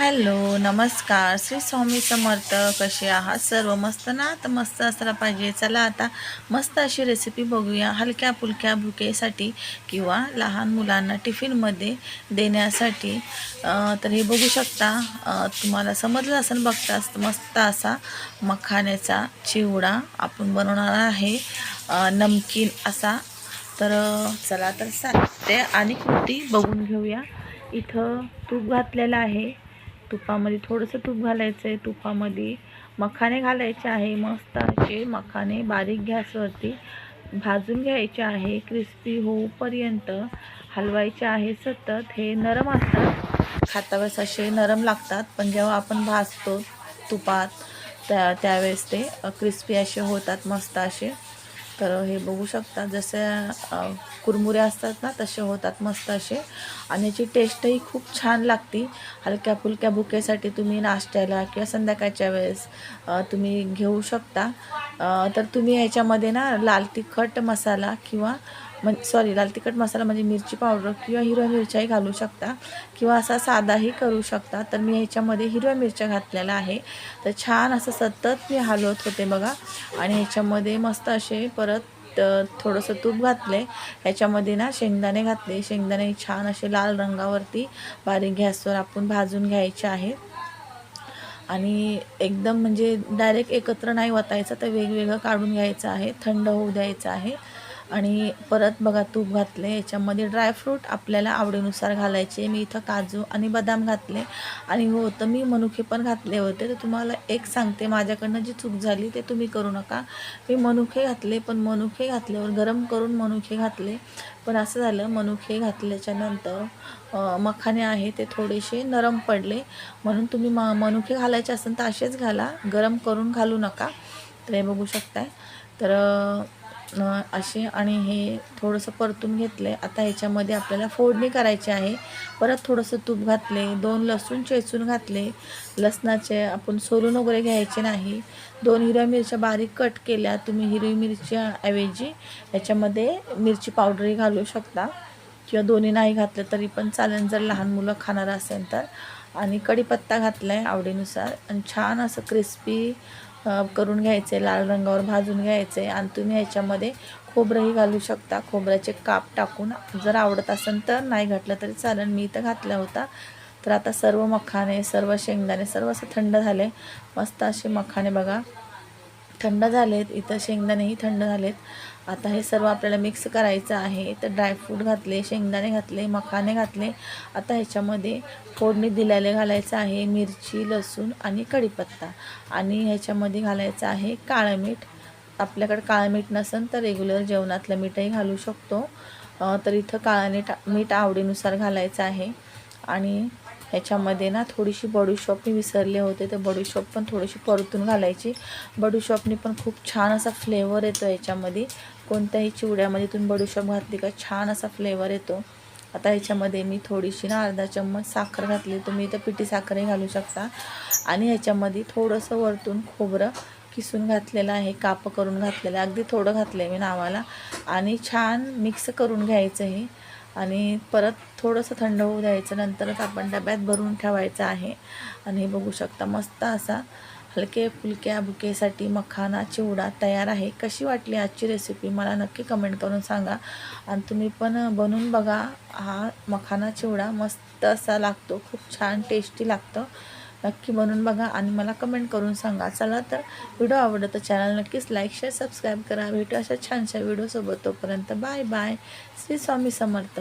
Hello नमस्कार. श्री स्वामी समर्थ कसे आहात? सर्व मस्त ना? तर मस्त असला पाहिजे. चला आता मस्त अशी रेसिपी बघूया. हलक्या फुलक्या भुकेसाठी किंवा लहान मुलांना टिफिनमध्ये देण्यासाठी. तर हे बघू शकता. तुम्हाला समजलं असेल बघताच मस्त असा मखाण्याचा चिवडा आपण बनवणार आहे. नमकीन असा. तर चला तर साहित्य आणि कृती बघून घेऊया. इथं तूप घातलेलं आहे. तुपामध्ये थोडंसं तूप घालायचं आहे तुपामध्ये मखाने घालायचे आहे. मस्त असे मखाने बारीक गॅसवरती भाजून घ्यायचे आहे. क्रिस्पी होऊपर्यंत हलवायचे आहे सतत. हे नरम असतात. खातावेळेस असे नरम लागतात. पण जेव्हा आपण भाजतो तुपात त्या त्यावेळेस ते क्रिस्पी असे होतात. मस्त असे. तर हे बघू शकता. जसं कुरमुरे असतात ना तसे होतात मस्त असे. आणि याची टेस्टही खूप छान लागते. हलक्या फुलक्या बुकेसाठी तुम्ही नाश्त्याला किंवा संध्याकाळच्या वेळेस तुम्ही घेऊ शकता. तर तुम्ही याच्यामध्ये ना लाल तिखट मसाला किंवा मग सॉरी लाल तिखट मसाला म्हणजे मिरची पावडर किंवा हिरव्या मिरच्याही घालू शकता. किंवा असा साधाही करू शकता. तर मी ह्याच्यामध्ये हिरव्या मिरच्या घातलेल्या आहे. तर छान असं सतत मी हलवत होते बघा. आणि ह्याच्यामध्ये मस्त असे परत तर थोडंसं तूप घातले ह्याच्यामध्ये ना शेंगदाणे घातले. शेंगदाणे छान असे लाल रंगावरती बारीक गॅसवर आपण भाजून घ्यायचे आहे आणि एकदम म्हणजे डायरेक्ट एकत्र नाही वतायचं तर वेगवेगळं काढून घ्यायचं आहे. थंड होऊ द्यायचं आहे. आणि परत बघा तूप घातले याच्यामध्ये ड्रायफ्रूट आपल्याला आवडीनुसार घालायचे. मी इथं काजू आणि बदाम घातले. आणि हो तर मी मनुके पण घातले होते. तर तुम्हाला एक सांगते माझ्याकडनं जी चूक झाली ते तुम्ही करू नका. मी मनुके घातले पण मनुके घातल्यावर गरम करून मनुके घातले. पण असं झालं मनुके घातल्याच्यानंतर मखाने आहे ते थोडेसे नरम पडले. म्हणून तुम्ही म मनुके घालायचे असेल तर असेच घाला. गरम करून घालू नका. तर हे बघू शकताय. तर असे आणि हे थोडंसं परतून घेतले आता ह्याच्यामध्ये आपल्याला फोडणी करायची आहे. परत थोडंसं तूप घातले दोन लसूण चेचून घातले. लसणाचे आपण सोलून वगैरे घ्यायचे नाही. दोन हिरव्या मिरच्या बारीक कट केल्या. तुम्ही हिरवी मिरच्या ऐवजी याच्यामध्ये मिरची पावडरही घालू शकता. किंवा दोन्ही नाही घातलं तरी पण चालेल जर लहान मुलं खाणारं असेल तर. आणि कढीपत्ता घातला आहे आवडीनुसार. आणि छान असं क्रिस्पी करून घ्यायचे लाल रंगावर भाजून घ्यायचे आणि तुम्ही ह्याच्यामध्ये खोबरंही घालू शकता. खोबऱ्याचे काप टाकून जर आवडत असेल तर नाही घातलं तरी चालेल. मी इथं घातला होता. तर आता सर्व मखाने सर्व शेंगदाणे सर्व असं थंड झाले. मस्त असे मखाने बघा. थंड झालेत. इथं शेंगदाणेही थंड झालेत. आता हे सर्व आपल्याला मिक्स करायचं आहे. तर ड्रायफ्रूट घातले शेंगदाणे घातले मखाने घातले. आता ह्याच्यामध्ये फोडणी दिल्याले घालायचं आहे मिरची लसूण आणि कढीपत्ता. आणि ह्याच्यामध्ये घालायचं आहे काळं मीठ. आपल्याकडे काळं मीठ नसेल तर रेग्युलर जेवणातलं मीठही घालू शकतो. तर इथं काळं मीठ मीठ आवडीनुसार घालायचं आहे. आणि ह्याच्यामध्ये ना थोडीशी बडीशॉप मी विसरले होते तर बडीशॉप पण थोडीशी परतून घालायची. बडीशॉपनी पण खूप छान असा फ्लेवर येतो याच्यामध्ये कोणत्याही चिवड्यामध्ये तुम्ही बडीशॉप घातली का छान असा फ्लेवर येतो. आता ह्याच्यामध्ये मी थोडीशी ना अर्धा चम्मच साखर घातली तुम्ही इथं पिठी साखरही घालू शकता. आणि ह्याच्यामध्ये थोडंसं वरतून खोबरं किसून घातलेलं आहे काप करून घातलेलं आहे. अगदी थोडं घातलं आहे मी नावाला. आणि छान मिक्स करून घ्यायचं हे. आणि परत थोडंसं थंड होऊ द्यायचं नंतरच आपण डब्यात भरून ठेवायचं आहे. आणि हे बघू शकता मस्त असा हलके फुलक्या बुकेसाठी मखाना चिवडा तयार आहे. कशी वाटली आजची रेसिपी मला नक्की कमेंट करून सांगा. आणि तुम्ही पण बनवून बघा. हा मखाना चिवडा मस्त असा लागतो. खूप छान टेस्टी लागतं. नक्की बनवून बघा आणि मला कमेंट करून सांगा. चला तर व्हिडिओ आवडलं तर चॅनल नक्कीच लाईक शेअर सबस्क्राईब करा. भेटू अशा छानशा व्हिडिओसोबत तोपर्यंत. Bye bye Shri Swami Samarth.